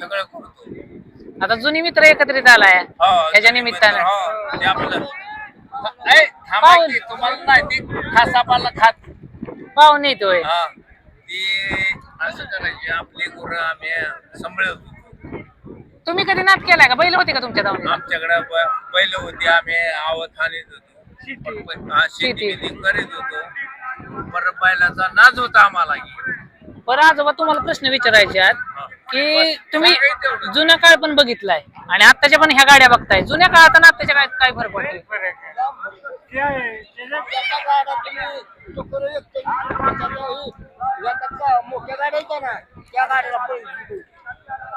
सगळं करतो. आता जुनी मित्र एकत्रित आलाय. हो, ह्याच्या निमित्तानं. हो, ते आपलं. ए, थांबा पाऊल. की, तुम्हाला नाही ती खासापाला खात. पाहून येतोय हा ती असं करायची आपली गुरं आम्ही सांभाळत. होतो. तुम्ही कधी नाद केलाय का? बैल होते का तुमच्या दावणीला आमच्याकडे बैल होती आम्ही आवत आणत होतो. पण- पण- हा, शेती शेती. बिती करीत होतो. परत बैलाचा नाच होता आम्हाला की. बरं आजोबा तुम्हाला प्रश्न विचारायचे आहेत. की तुम्ही सांगायचं तेवढं. जुना काळ पण बघितलाय. आणि आत्ताच्या पण ह्या गाड्या बघताय. जुन्या काळात आणि आत्ताच्या काळात काय फरक पडतो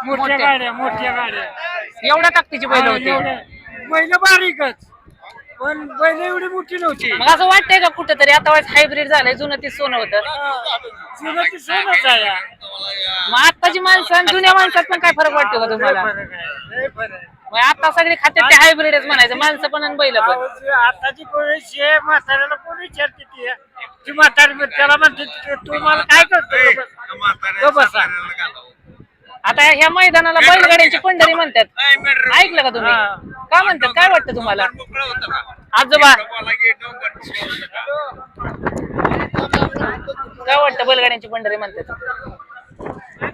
मोठ्या गाड्या ना मोठ्या गाड्या एवढ्या ताकदीची बैल होती. बैल बारीकच. पण बैल एवढी मोठी नव्हती. मग असं वाटतंय का कुठेतरी? आता हायब्रिड झालंय जुनं ते सोनं होतं. जुनं ती सोनच आहे. मग आत्ताची माणसं आणि जुन्या माणसात पण काय फरक वाटतो का तुम्हाला. मग आता सगळे खात्यात ते हायब्रिडच म्हणायचं माणसं पण आणि बैल पण आताची पोळी शे म्हाताऱ्याला कोण विचारते ती ती म्हातारी म्हणते, त्याला म्हणते ती- तू मला काय करतो. म्हाताऱ्या घालावं. आता ह्या मैदानाला बैलगाड्यांची पंढरी म्हणतात मेंढरं. ऐकलं का तुम्ही हा. काय म्हणतात काय वाटतं तुम्हाला डोंगर मोकळं होतं का? आजोबा डोंगराला गे, डोंगर मोकळं होतं का? काय वाटतं बैलगाड्यांची पंढरी म्हणतात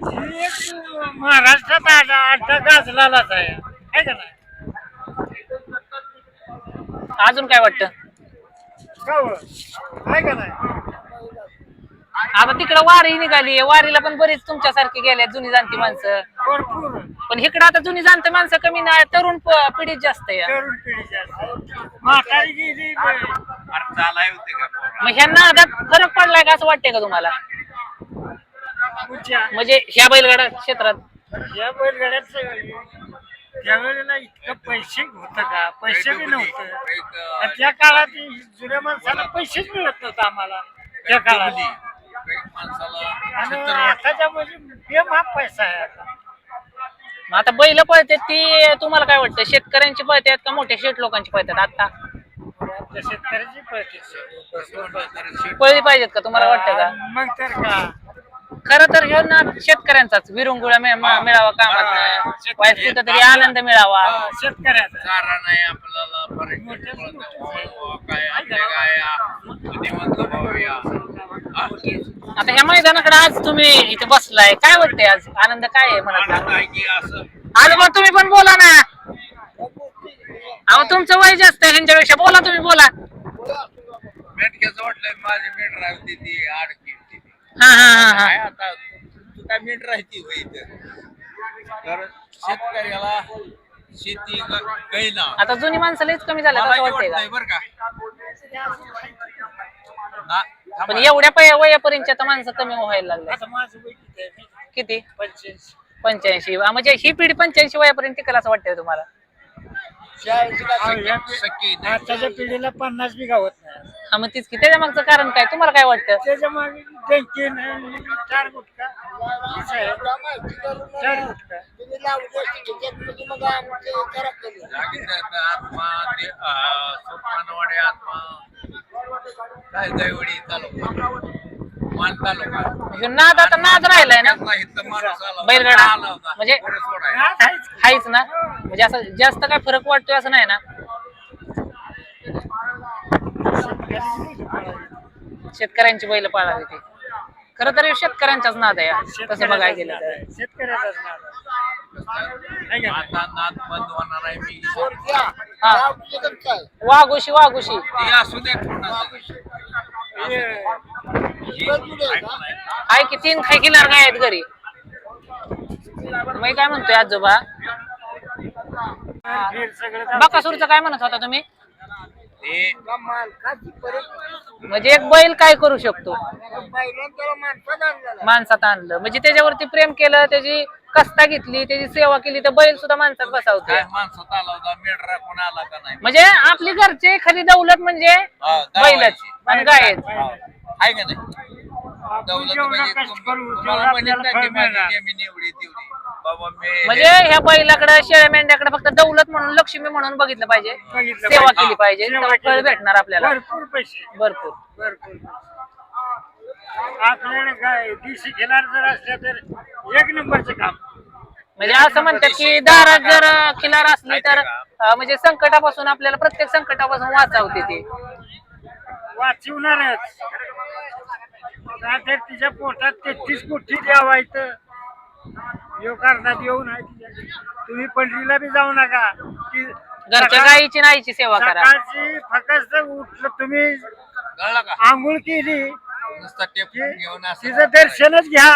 महाराष्ट्रात आडा अड्डा गाजलालाच आहे. आहे का नाही? अजून काय वाटतं? का? आहे का नाही? आता तिकडं वारी निघाली. वारीला पण बरीच तुमच्यासारखी गेल्या जुनी जाणती माणसं. भरपूर. पण इकडं आता जुनी जाणती माणसं कमी नाही. तरुण प- पिढीत जास्त आहे. तरुण पिढीची आहे. म्हातारी गेली. अरे चालाय होते का? पोरं? मग ह्या नादात फरक पडलाय का असं वाटतंय का तुम्हाला? म्हणजे ह्या बैलगाडा क्षेत्रात? या बैलगाड्यात त्यावेळेला इतकं पैसे होत का? पैसे बी नव्हतं. आणि त्या काळात जुन्या माणसाला पैसेच मिळत नव्हतं आम्हाला. त्या काळात. आणि आताच्या म्हणजे बेमाप पैसा आहे आता. मग आता बैल पळतात ती तुम्हाला काय वाटतं? शेतकऱ्यांची पळतात का मोठ्या शेट लोकांची पळतात आता? आपल्या शेतकऱ्याची शेट- पळली पाहिजेत का? तुम्हाला वाटतं का? मग तर का? खरं तर ह्यो ना शेतकऱ्यांचाच. विरंगुळा मा- मिळावा कामात कुठं तरी आनंद मिळावा. हा, शेतकऱ्याचा. चारा नाही आपल्याला पर्यटन कळतं. हो, काय आपल्या गाया हा? आता ह्या मैदानाकडे आज तुम्ही इथे बसलाय. काय वाटतंय आज? आनंद काय आहे आनंद मला आहे की असं? आज मग तुम्ही पण बोला ना. अहो तुमचं वय जास्त आहे ह्यांच्यापेक्षा. बोला तुम्ही बोला. मेंढक्याचं वाटलंय माझी मेंढ राहते ती आडकी. हा हा हा काय हा आता? तू काय मेंढ राहते होय इथं? तर शेतकऱ्याला शेती आता जुनी माणसं लईच कमी झाल्यात मला असं वाटतंय वाटतंय का बरं का. ना- थांबा. पण एवढ्या पै- वयापर्यंत आता माणसं कमी व्हायला वय किती पंच्याऐंशी. म्हणजे ही पिढी पंच्याऐंशी वयापर्यंत टिकल असं वाटतंय तुम्हाला? आताच्या पिढीला पन्नास बी गावत नाही. हा मग तीच की त्याच्या मागचं कारण काय? तुम्हाला काय वाटतं? त्याच्यामागे बँकेन चार गुटका आहे. चार गुटका आत्मा दे- अं, सोपानवाडी आत्मा काय दैवडी तालुका मान तालुका ह्यो नाद आता नाद राहिलाय ना त्यातला इथं माणूस आला होता. बैलगाडा. आला होता. म्हणजे- आहेच. हायच ना म्हणजे असं जास्त काय फरक वाटतोय असं नाही ना शेतकऱ्यांची बैल पाळावी ती खरं तर ह्यो शेतकऱ्यांचाच नाद आहे हा. तसं बघायला गेलं तर शेतकऱ्याचाच नाद आहे का नाही? आता नाद बंद होणार आहे मी पोरक्या, हा. नाव तुझं कसं काय? वाघोशी वाघोशी ते असू दे कोणाचं. हे- आहे का? आहे की तीन खाय किनार काय आहेत घरी मी काय म्हणतोय आजोबा. बकासूरचं काय म्हणत होता तुम्ही म्हणजे एक बैल काय करू शकतो. माणसात आणलं म्हणजे त्याच्यावरती प्रेम केलं त्याची कष्टा घेतली त्याची सेवा केली तर बैल सुद्धा माणसात बसावते माणसात आला होता मेढरा कोण आला का नाही म्हणजे आपली घरचे खरी दौलत म्हणजे बैलच. आणि गायच. आहे का नाही? दौलत म्हणजे कष्ट तुम- करू तुम्हाला तेवढं म्हणत आपल्याला नाही फळ की माझी मिळणार. जमीन एवढी तेवढी. बाबा मी म्हणजे ह्या बैलाकडे शेळ्या मेंढ्याकडे फक्त दौलत म्हणून लक्ष्मी म्हणून बघितलं पाहिजे. बघितलं सेवा पाहिजे. केली पाहिजे. सेवा तेव्हा फळ केली भेटणार आपल्याला. भरपूर पैसे. भरपूर. भरपूर आपल्याला काय दिवशी घेणार जर असल्या तर एक नंबरचं काम. म्हणजे असं म्हणतात की दारात जर किल्लार असली तर अं, म्हणजे संकटापासून आपल्याला प्रत्येक संकटापासून वाचावते ते वाचवणारच. नाहीतर तिच्या पोटात तेहतीस कोटी द्यावायचं यो करण्यात येऊ नाही तिच्या. तुम्ही पंढरीला बी जाऊ नका. ती घरच्या गायीची नाहीची सेवा करा. सकाळची फक्त उठलं तुम्ही कळलं का? आंघोळ केली नुसता टेप की घेऊन असं तिचं दर्शनच घ्या.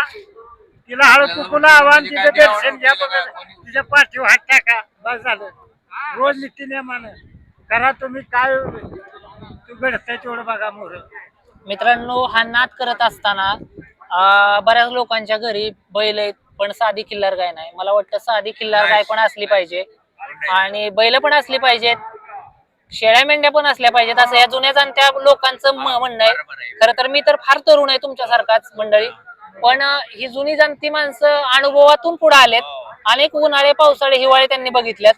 तिला हळद कुकुला आव्हान तिचं दर्शन घ्या बघा. तिच्या पाठीवर हात टाका. बस झालं. रोज नित्यनेमानं करा तुम्ही काय तू घडतंय तेवढं बघा मोर. मित्रांनो हा नाद करत असताना बऱ्याच लोकांच्या घरी बैल आहेत पण साधी किल्लार गाय नाही. मला वाटतं साधी किल्लार गाय पण असली पाहिजे. आणि बैल पण असली पाहिजेत. शेळ्या मेंढ्या पण असल्या पाहिजेत. असं या जुन्या जाणत्या लोकांचं म्हणणं आहे. खरं तर मी तर फार तरुण आहे तुमच्यासारखाच मंडळी. पण ही जुनी जाणती माणसं अनुभवातून पुढे आलेत. अनेक उन्हाळे पावसाळे हिवाळे त्यांनी बघितल्यात.